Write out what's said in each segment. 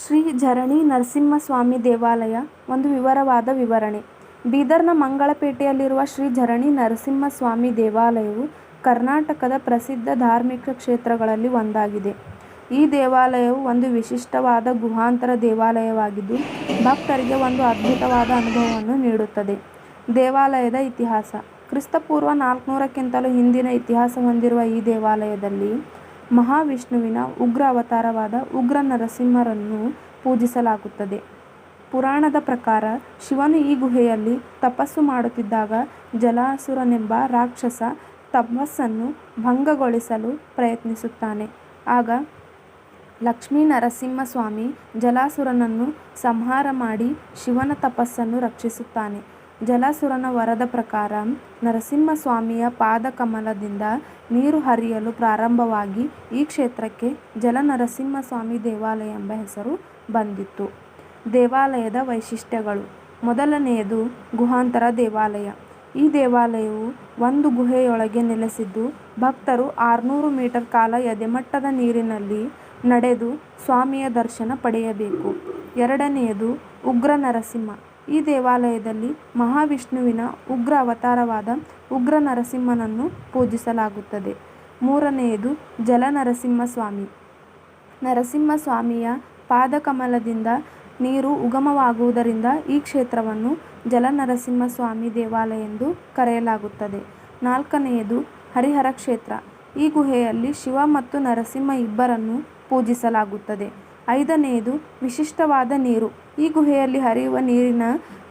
ಶ್ರೀ ಝರಣಿ ನರಸಿಂಹಸ್ವಾಮಿ ದೇವಾಲಯ ಒಂದು ವಿವರವಾದ ವಿವರಣೆ ಬೀದರ್ನ ಮಂಗಳಪೇಟೆಯಲ್ಲಿರುವ ಶ್ರೀ ಝರಣಿ ನರಸಿಂಹಸ್ವಾಮಿ ದೇವಾಲಯವು ಕರ್ನಾಟಕದ ಪ್ರಸಿದ್ಧ ಧಾರ್ಮಿಕ ಕ್ಷೇತ್ರಗಳಲ್ಲಿ ಒಂದಾಗಿದೆ. ಈ ದೇವಾಲಯವು ಒಂದು ವಿಶಿಷ್ಟವಾದ ಗುಹಾಂತರ ದೇವಾಲಯವಾಗಿದ್ದು, ಭಕ್ತರಿಗೆ ಒಂದು ಅದ್ಭುತವಾದ ಅನುಭವವನ್ನು ನೀಡುತ್ತದೆ. ದೇವಾಲಯದ ಇತಿಹಾಸ ಕ್ರಿಸ್ತಪೂರ್ವ ನಾಲ್ಕುನೂರಕ್ಕಿಂತಲೂ ಹಿಂದಿನ ಇತಿಹಾಸ ಹೊಂದಿರುವ ಈ ದೇವಾಲಯದಲ್ಲಿ ಮಹಾವಿಷ್ಣುವಿನ ಉಗ್ರ ಅವತಾರವಾದ ಉಗ್ರ ನರಸಿಂಹರನ್ನು ಪೂಜಿಸಲಾಗುತ್ತದೆ. ಪುರಾಣದ ಪ್ರಕಾರ ಶಿವನು ಈ ಗುಹೆಯಲ್ಲಿ ತಪಸ್ಸು ಮಾಡುತ್ತಿದ್ದಾಗ ಜಲಾಸುರನೆಂಬ ರಾಕ್ಷಸ ತಪಸ್ಸನ್ನು ಭಂಗಗೊಳಿಸಲು ಪ್ರಯತ್ನಿಸುತ್ತಾನೆ. ಆಗ ಲಕ್ಷ್ಮೀ ಲಕ್ಷ್ಮೀನರಸಿಂಹಸ್ವಾಮಿ ಜಲಾಸುರನನ್ನು ಸಂಹಾರ ಮಾಡಿ ಶಿವನ ತಪಸ್ಸನ್ನು ರಕ್ಷಿಸುತ್ತಾನೆ. ಜಲಾಸುರನ ವರದ ಪ್ರಕಾರ ನರಸಿಂಹಸ್ವಾಮಿಯ ಪಾದಕಮಲದಿಂದ ನೀರು ಹರಿಯಲು ಪ್ರಾರಂಭವಾಗಿ ಈ ಕ್ಷೇತ್ರಕ್ಕೆ ಜಲನರಸಿಂಹಸ್ವಾಮಿ ದೇವಾಲಯ ಎಂಬ ಹೆಸರು ಬಂದಿತ್ತು ದೇವಾಲಯದ ವೈಶಿಷ್ಟ್ಯಗಳು ಮೊದಲನೆಯದು ಗುಹಾಂತರ ದೇವಾಲಯ. ಈ ದೇವಾಲಯವು ಒಂದು ಗುಹೆಯೊಳಗೆ ನೆಲೆಸಿದ್ದು, ಭಕ್ತರು ಆರುನೂರು ಮೀಟರ್ ಕಾಲ ಎದೆಮಟ್ಟದ ನೀರಿನಲ್ಲಿ ನಡೆದು ಸ್ವಾಮಿಯ ದರ್ಶನ ಪಡೆಯಬೇಕು. ಎರಡನೆಯದು ಉಗ್ರ ನರಸಿಂಹ. ಈ ದೇವಾಲಯದಲ್ಲಿ ಮಹಾವಿಷ್ಣುವಿನ ಉಗ್ರ ಅವತಾರವಾದ ಉಗ್ರ ನರಸಿಂಹನನ್ನು ಪೂಜಿಸಲಾಗುತ್ತದೆ. ಮೂರನೆಯದು ಜಲನರಸಿಂಹಸ್ವಾಮಿ. ನರಸಿಂಹಸ್ವಾಮಿಯ ಪಾದಕಮಲದಿಂದ ನೀರು ಉಗಮವಾಗುವುದರಿಂದ ಈ ಕ್ಷೇತ್ರವನ್ನು ಜಲನರಸಿಂಹಸ್ವಾಮಿ ದೇವಾಲಯ ಎಂದು ಕರೆಯಲಾಗುತ್ತದೆ. ನಾಲ್ಕನೆಯದು ಹರಿಹರ ಕ್ಷೇತ್ರ. ಈ ಗುಹೆಯಲ್ಲಿ ಶಿವ ಮತ್ತು ನರಸಿಂಹ ಇಬ್ಬರನ್ನು ಪೂಜಿಸಲಾಗುತ್ತದೆ. ಐದನೆಯದು ವಿಶಿಷ್ಟವಾದ ನೀರು. ಈ ಗುಹೆಯಲ್ಲಿ ಹರಿಯುವ ನೀರಿನ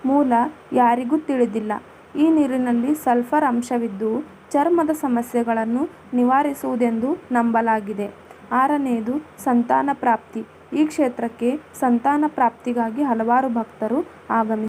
ಮೂಲ ಯಾರಿಗೂ ತಿಳಿದಿಲ್ಲ. ಈ ನೀರಿನಲ್ಲಿ ಸಲ್ಫರ್ ಅಂಶವಿದ್ದು, ಚರ್ಮದ ಸಮಸ್ಯೆಗಳನ್ನು ನಿವಾರಿಸುವುದೆಂದು ನಂಬಲಾಗಿದೆ. ಆರನೆಯದು ಸಂತಾನ ಪ್ರಾಪ್ತಿ. ಈ ಕ್ಷೇತ್ರಕ್ಕೆ ಸಂತಾನ ಪ್ರಾಪ್ತಿಗಾಗಿ ಹಲವಾರು ಭಕ್ತರು ಆಗಮಿಸುತ್ತಾರೆ.